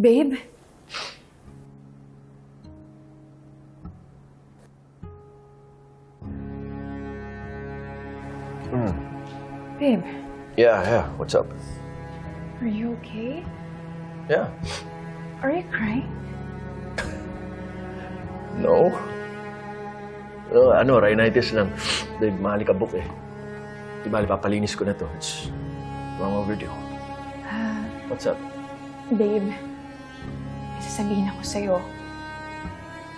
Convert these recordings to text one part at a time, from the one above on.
Babe? Babe, Yeah, yeah. What's up? are you okay? Yeah. Are you crying? No. No, ano, rhinitis lang. Dahil malikabok eh. Di bali, papalinis ko na to. It's long overdue. Ah, What's up? babe, may sasabihin ako sa'yo.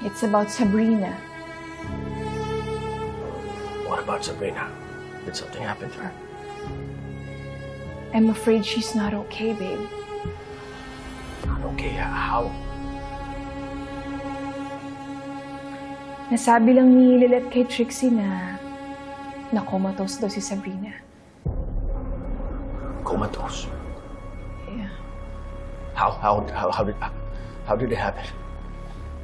It's about Sabrina. What about Sabrina? Did something happen to her? I'm afraid she's not okay, babe. Not okay. How? Nasabi lang ni Lilet kay Trixie na na-comatose daw si Sabrina. Comatose. Yeah. How, how, how, how did, how did it happen?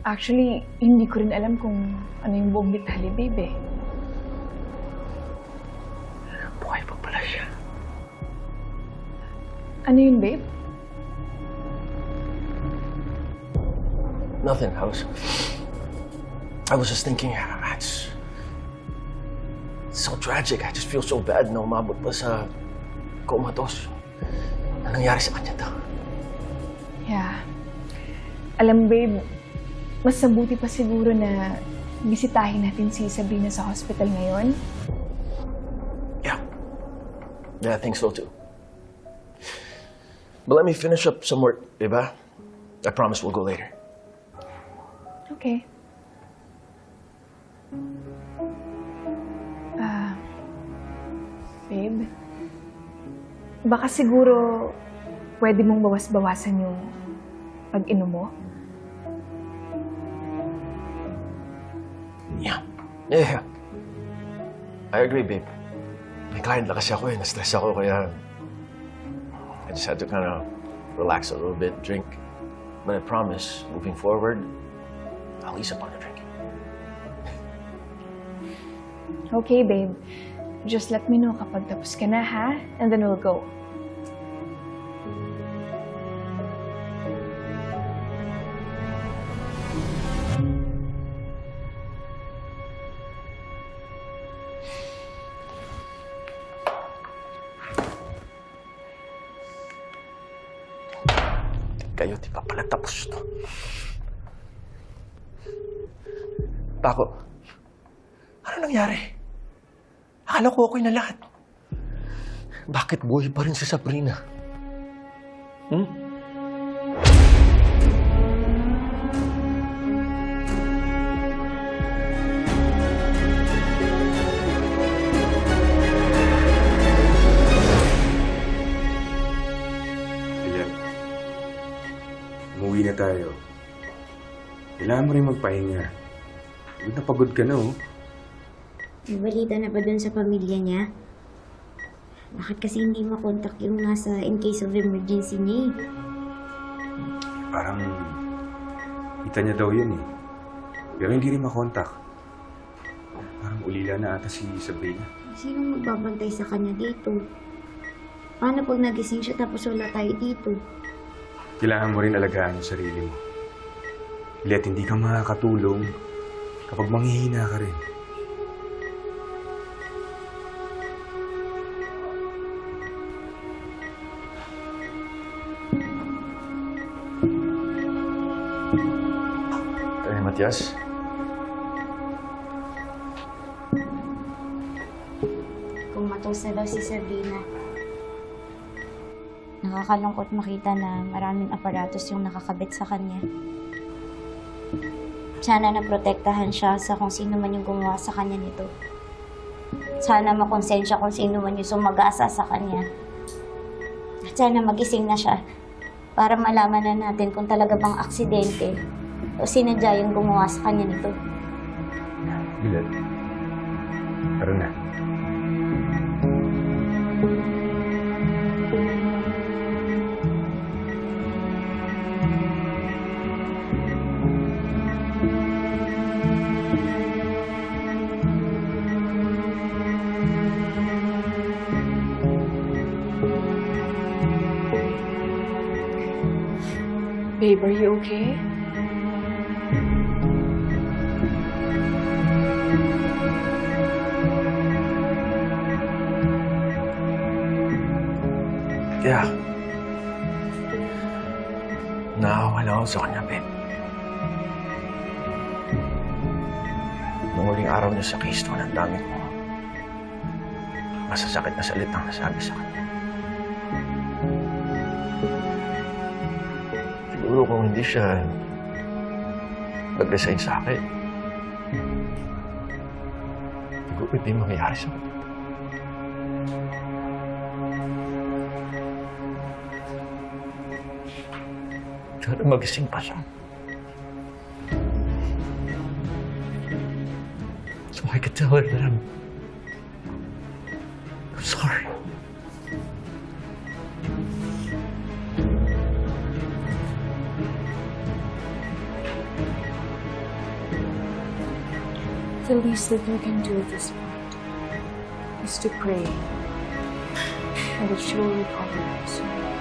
Actually, hindi ko rin alam kung ano yung buong detalye, babe eh. Buhay pa pala siya. Ano yun, babe? Nothing. I was, I was just thinking, ah, it's, it's so tragic. I just feel so bad na umabot pa sa comatose. Ano nangyari sa kanya to? Yeah. Alam, babe, mas mabuti pa siguro na bisitahin natin si Sabrina sa hospital ngayon. Yeah. Yeah, I think so too. But let me finish up some work, diba? I promise we'll go later. Okay. Ah, babe, baka siguro pwede mong bawas-bawasan yung pag-inom mo? Yeah. I agree, babe. May client na kasi ako eh. Na-stress ako kaya I just had to kind of relax a little bit, drink. But I promise, moving forward, I'll ease up on the drinking. Okay, babe. Just let me know kapag tapos ka na, ha? And then we'll go. Kayo, di pa pala tapos to. Paco, ano nangyari? Akala ko okay na lahat. Bakit buhay pa rin si Sabrina? Hmm? Tayo. Kailangan mo rin magpahinga. Pagod na pagod ka na, oh. May balita na ba dun sa pamilya niya? Bakit kasi hindi makontak yung nasa in case of emergency niya eh? Parang kita niya daw yun, eh. Pero hindi rin makontak. Parang ulila na ata si Sabrina. Sino magbabantay sa kanya dito? Paano pag nagising siya tapos wala tayo dito? Kailangan mo rin alagaan yung sarili mo. Let hindi ka makakatulong kapag manghihina ka rin. Eh, Matias? Kumatos na daw si Sabrina. Nakakalungkot makita na maraming aparatos yung nakakabit sa kanya. Sana naprotektahan siya sa kung sino man yung gumawa sa kanya nito. Sana makonsensya kung sino man yung sumagasa sa kanya. At sana magising na siya para malaman na natin kung talaga bang aksidente o sinadya yung gumawa sa kanya nito. Bilat. Tara na. Babe, are you okay? Yeah. Nakawala ako sa kanya, babe. Nung huling araw niya sa Keystone, ang dami ko masasakit na salitang nasabi sa kanya. Siguro kung hindi siya nag-resign sa akin, siguro hindi mangyayari sa kanya. Sana magising pa siya. So I could tell her that I'm... I'm sorry. The least that we can do at this point is to pray and she will recover soon.